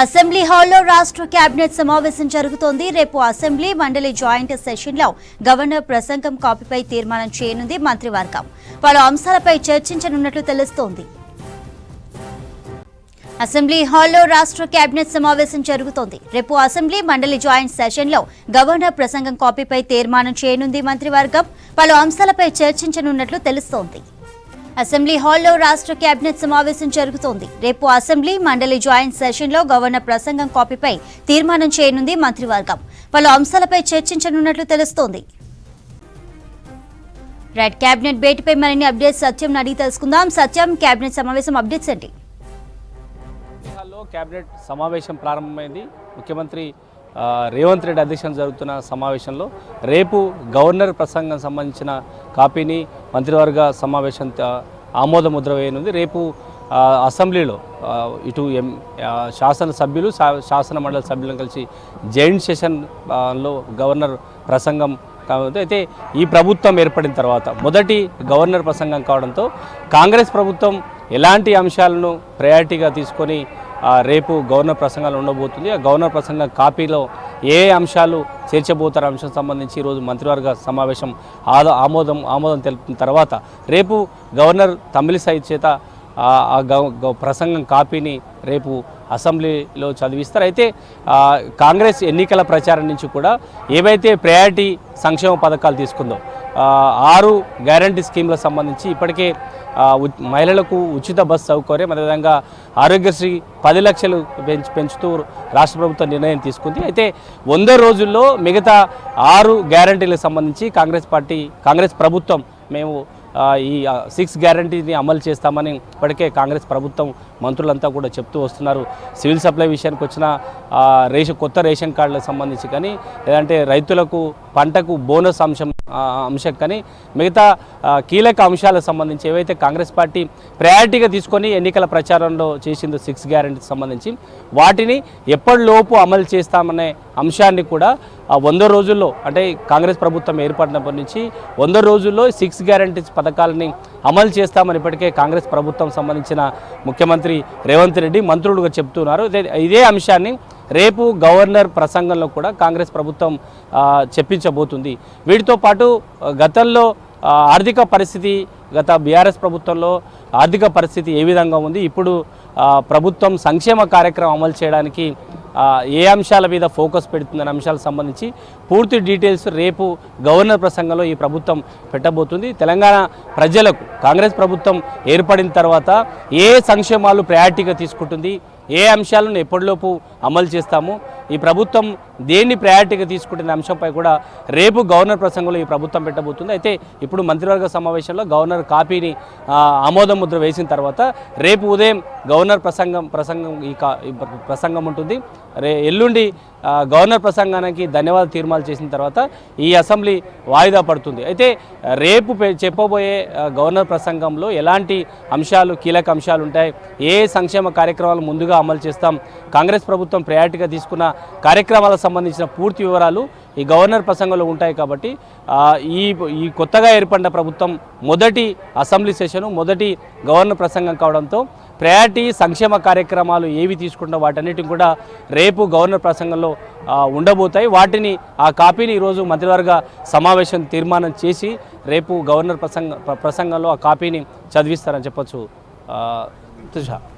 Assembly హాల్లో రాష్ట్ర cabinet సమావేశం జరుగుతోంది. రేపు అసెంబ్లీ మండలి జాయింట్ సెషన్లో గవర్నర్ ప్రసంగం కాపీపై తీర్మానం చేయనుంది మంత్రివర్గం పలు అంశాలపై చర్చించనున్నట్లు తెలుస్తోంది. అసెంబ్లీ హాల్లో రాష్ట్ర కేబినెట్ సమావేశం జరుగుతోంది. రేపు అసెంబ్లీ మండలి జాయింట్ సెషన్లో గవర్నర్ ప్రసంగం కాపీపై తీర్మానం చేయనుంది మంత్రివర్గం పలు అంశాలపై చర్చించనున్నట్లు తెలుస్తోంది. అసెంబ్లీ హాల్లో రాష్ట్ర కేబినెట్ సమావేశం జరుగుతోంది. రేపు అసెంబ్లీ మండలి జాయింట్ సెషన్లో గవర్నర్ ప్రసంగం కాపీపై తీర్మానం చేయనుంది మంత్రివర్గం. పలు అంశాలపై చర్చించనున్నట్లు తెలుస్తోంది. రైట్ కేబినెట్ భేటీపై మరిన్ని అప్డేట్స్ సత్యం అడిగి తెలుసుకుందాం. సత్యం కేబినెట్ సమావేశం అప్డేట్స్ ఏంటి? కేబినెట్ సమావేశం ప్రారంభమైంది. ముఖ్యమంత్రి రేవంత్ రెడ్డి అధ్యక్షతన జరుగుతున్న సమావేశంలో రేపు గవర్నర్ ప్రసంగం సంబంధించిన కాపీని మంత్రివర్గ సమావేశం ఆమోద ముద్ర వేయనుంది. రేపు అసెంబ్లీలో ఇటు ఎం శాసనసభ్యులు శా- శాసన మండలి సభ్యులను కలిసి జాయింట్ సెషన్లో గవర్నర్ ప్రసంగం కావడంతో అయితే ఈ ప్రభుత్వం ఏర్పడిన తర్వాత మొదటి గవర్నర్ ప్రసంగం కావడంతో కాంగ్రెస్ ప్రభుత్వం ఎలాంటి అంశాలను ప్రయారిటీగా తీసుకొని రేపు గవర్నర్ ప్రసంగాలు ఉండబోతుంది. ఆ గవర్నర్ ప్రసంగం కాపీలో ఏ అంశాలు చేర్చబోతారు అంశం సంబంధించి ఈరోజు మంత్రివర్గ సమావేశం ఆదో ఆమోదం ఆమోదం తెలిపిన తర్వాత రేపు గవర్నర్ తమిళిసై చేత ఆ ప్రసంగం కాపీని రేపు అసెంబ్లీలో చదివిస్తారు. అయితే కాంగ్రెస్ ఎన్నికల ప్రచారం నుంచి కూడా ఏవైతే ప్రయారిటీ సంక్షేమ పథకాలు తీసుకుందో ఆరు గ్యారంటీ స్కీమ్లకు సంబంధించి ఇప్పటికే మహిళలకు ఉచిత బస్సు సౌకర్యం అదేవిధంగా ఆరోగ్యశ్రీ పది లక్షలు పెంచు పెంచుతూ రాష్ట్ర ప్రభుత్వం నిర్ణయం తీసుకుంది. అయితే వంద రోజుల్లో మిగతా ఆరు గ్యారంటీలకు సంబంధించి కాంగ్రెస్ పార్టీ కాంగ్రెస్ ప్రభుత్వం మేము ఈ సిక్స్ గ్యారంటీని అమలు చేస్తామని ఇప్పటికే కాంగ్రెస్ ప్రభుత్వం మంత్రులంతా కూడా చెప్తూ వస్తున్నారు. సివిల్ సప్లై విషయానికి వచ్చిన రేషన్ కొత్త రేషన్ కార్డులకు సంబంధించి కానీ లేదంటే రైతులకు పంటకు బోనస్ అంశం అంశం కానీ మిగతా కీలక అంశాలకు సంబంధించి ఏవైతే కాంగ్రెస్ పార్టీ ప్రయారిటీగా తీసుకొని ఎన్నికల ప్రచారంలో చేసిందో సిక్స్ గ్యారంటీకి సంబంధించి వాటిని ఎప్పటిలోపు అమలు చేస్తామనే అంశాన్ని కూడా వంద రోజుల్లో అంటే కాంగ్రెస్ ప్రభుత్వం ఏర్పడినప్పటి నుంచి వంద రోజుల్లో సిక్స్ గ్యారంటీస్ పథకాలని అమలు చేస్తామని ఇప్పటికే కాంగ్రెస్ ప్రభుత్వం సంబంధించిన ముఖ్యమంత్రి రేవంత్ రెడ్డి మంత్రులుగా చెప్తున్నారు. ఇదే అంశాన్ని రేపు గవర్నర్ ప్రసంగంలో కూడా కాంగ్రెస్ ప్రభుత్వం చెప్పించబోతుంది. వీటితో పాటు గతంలో ఆర్థిక పరిస్థితి గత బీఆర్ఎస్ ప్రభుత్వంలో ఆర్థిక పరిస్థితి ఏ విధంగా ఉంది ఇప్పుడు ప్రభుత్వం సంక్షేమ కార్యక్రమం అమలు చేయడానికి ఏ అంశాల మీద ఫోకస్ పెడుతుందనే అంశాలకు సంబంధించి పూర్తి డీటెయిల్స్ రేపు గవర్నర్ ప్రసంగంలో ఈ ప్రభుత్వం పెట్టబోతుంది. తెలంగాణ ప్రజలకు కాంగ్రెస్ ప్రభుత్వం ఏర్పడిన తర్వాత ఏ సంక్షేమాలు ప్రయారిటీగా తీసుకుంటుంది ఏ అంశాలను ఎప్పటిలోపు అమలు చేస్తాము ఈ ప్రభుత్వం దేన్ని ప్రయారిటీగా తీసుకుంటున్న అంశంపై కూడా రేపు గవర్నర్ ప్రసంగంలో ఈ ప్రభుత్వం పెట్టబోతుంది. అయితే ఇప్పుడు మంత్రివర్గ సమావేశంలో గవర్నర్ కాపీని ఆ, ఆమోద ముద్ర వేసిన తర్వాత రేపు ఉదయం గవర్నర్ ప్రసంగం ప్రసంగం ఈ కా ప్రసంగం ఉంటుంది. రే ఎల్లుండి గవర్నర్ ప్రసంగానికి ధన్యవాద తీర్మానాలు చేసిన తర్వాత ఈ అసెంబ్లీ వాయిదా పడుతుంది. అయితే రేపు చెప్పబోయే గవర్నర్ ప్రసంగంలో ఎలాంటి అంశాలు కీలక అంశాలు ఉంటాయి? ఏ సంక్షేమ కార్యక్రమాలు ముందుగా అమలు చేస్తాం? కాంగ్రెస్ ప్రభుత్వం ప్రయారిటీగా తీసుకున్న కార్యక్రమాలకు సంబంధించిన పూర్తి వివరాలు ఈ గవర్నర్ ప్రసంగంలో ఉంటాయి కాబట్టి ఈ ఈ కొత్తగా ఏర్పడిన ప్రభుత్వం మొదటి అసెంబ్లీ సెషను మొదటి గవర్నర్ ప్రసంగం కావడంతో ప్రయారిటీ సంక్షేమ కార్యక్రమాలు ఏవి తీసుకుంటా వాటన్నిటిని కూడా రేపు గవర్నర్ ప్రసంగంలో ఉండబోతాయి. వాటిని ఆ కాపీని ఈరోజు మంత్రివర్గ సమావేశం తీర్మానం చేసి రేపు గవర్నర్ ప్రసంగ ప్రసంగంలో ఆ కాపీని చదివిస్తారని చెప్పొచ్చు. తుషా తుషార్